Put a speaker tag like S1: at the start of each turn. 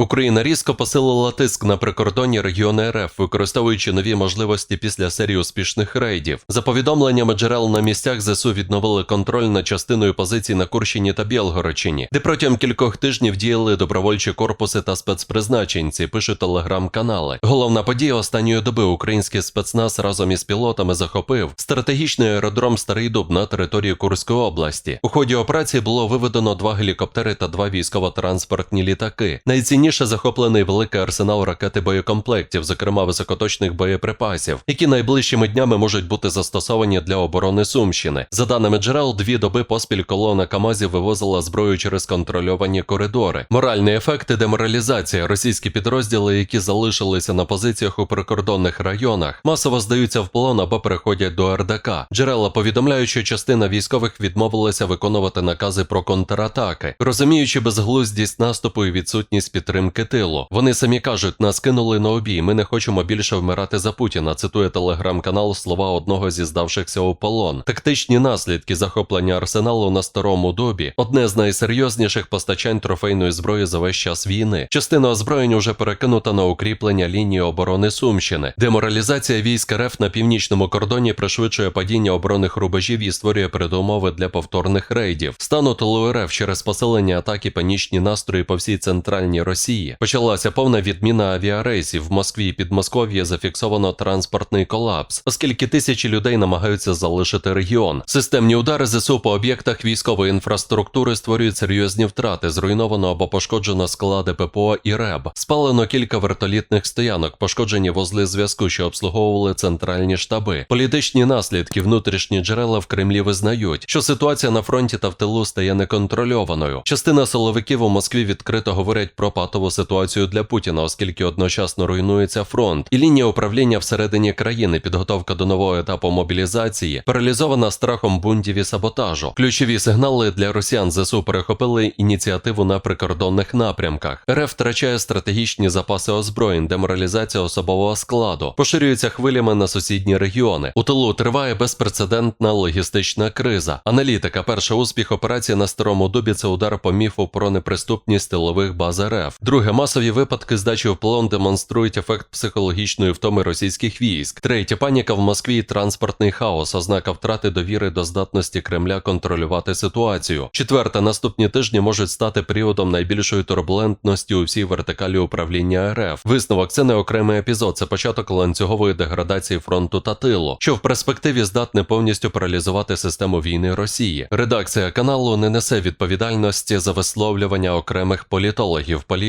S1: Україна різко посилила тиск на прикордонні регіони РФ, використовуючи нові можливості після серії успішних рейдів. За повідомленнями джерел на місцях ЗСУ відновили контроль над частиною позицій на Курщині та Білгородчині, де протягом кількох тижнів діяли добровольчі корпуси та спецпризначенці, пишуть телеграм-канали. Головна подія останньої доби український спецназ разом із пілотами захопив стратегічний аеродром Старий Дуб на території Курської області. У ході операції було виведено два гелікоптери та два військово-транспортні літаки. Найцінніше захоплений великий арсенал ракети боєкомплектів, зокрема високоточних боєприпасів, які найближчими днями можуть бути застосовані для оборони Сумщини. За даними джерел, дві доби поспіль колона Камазів вивозила зброю через контрольовані коридори. Моральні ефекти деморалізація. Російські підрозділи, які залишилися на позиціях у прикордонних районах, масово здаються в полон або переходять до РДК. Джерела повідомляють, що частина військових відмовилася виконувати накази про контратаки, розуміючи безглуздість наступу і відсутність підтримки тилу. Вони самі кажуть, нас кинули на обій. Ми не хочемо більше вмирати за Путіна. Цитує телеграм-канал слова одного зі здавшихся у полон. Тактичні наслідки захоплення арсеналу на старому добі одне з найсерйозніших постачань трофейної зброї за весь час війни. Частина озброєнь уже перекинута на укріплення лінії оборони Сумщини. Деморалізація військ РФ на північному кордоні пришвидшує падіння оборонних рубежів і створює передумови для повторних рейдів. Стану тилу через посилення атаки панічні настрої по всій центральній Росії. Почалася повна відміна авіарейсів. В Москві і Підмосков'ї зафіксовано транспортний колапс, оскільки тисячі людей намагаються залишити регіон. Системні удари ЗСУ по об'єктах військової інфраструктури створюють серйозні втрати. Зруйновано або пошкоджено склади ППО і РЕБ. Спалено кілька вертолітних стоянок, пошкоджені вузли зв'язку, що обслуговували центральні штаби. Політичні наслідки внутрішні джерела в Кремлі визнають, що ситуація на фронті та в тилу стає неконтрольованою. Частина силовиків у Москві відкрито говорять про патову ситуацію для Путіна, оскільки одночасно руйнується фронт і лінія управління всередині країни, підготовка до нового етапу мобілізації, паралізована страхом бунтів і саботажу. Ключові сигнали для росіян ЗСУ перехопили ініціативу на прикордонних напрямках. РФ втрачає стратегічні запаси озброєнь, деморалізація особового складу, поширюється хвилями на сусідні регіони. У тилу триває безпрецедентна логістична криза. Аналітика, перший успіх операції на старому дубі це удар по міфу про неприступність тилових баз РФ. Друге, масові випадки здачі в полон демонструють ефект психологічної втоми російських військ. Третє, паніка в Москві і транспортний хаос, ознака втрати довіри до здатності Кремля контролювати ситуацію. Четверте, наступні тижні можуть стати періодом найбільшої турбулентності у всій вертикалі управління РФ. Висновок це не окремий епізод, це початок ланцюгової деградації фронту та тилу, що в перспективі здатне повністю паралізувати систему війни Росії. Редакція каналу не несе відповідальності за висловлювання окремих політологів,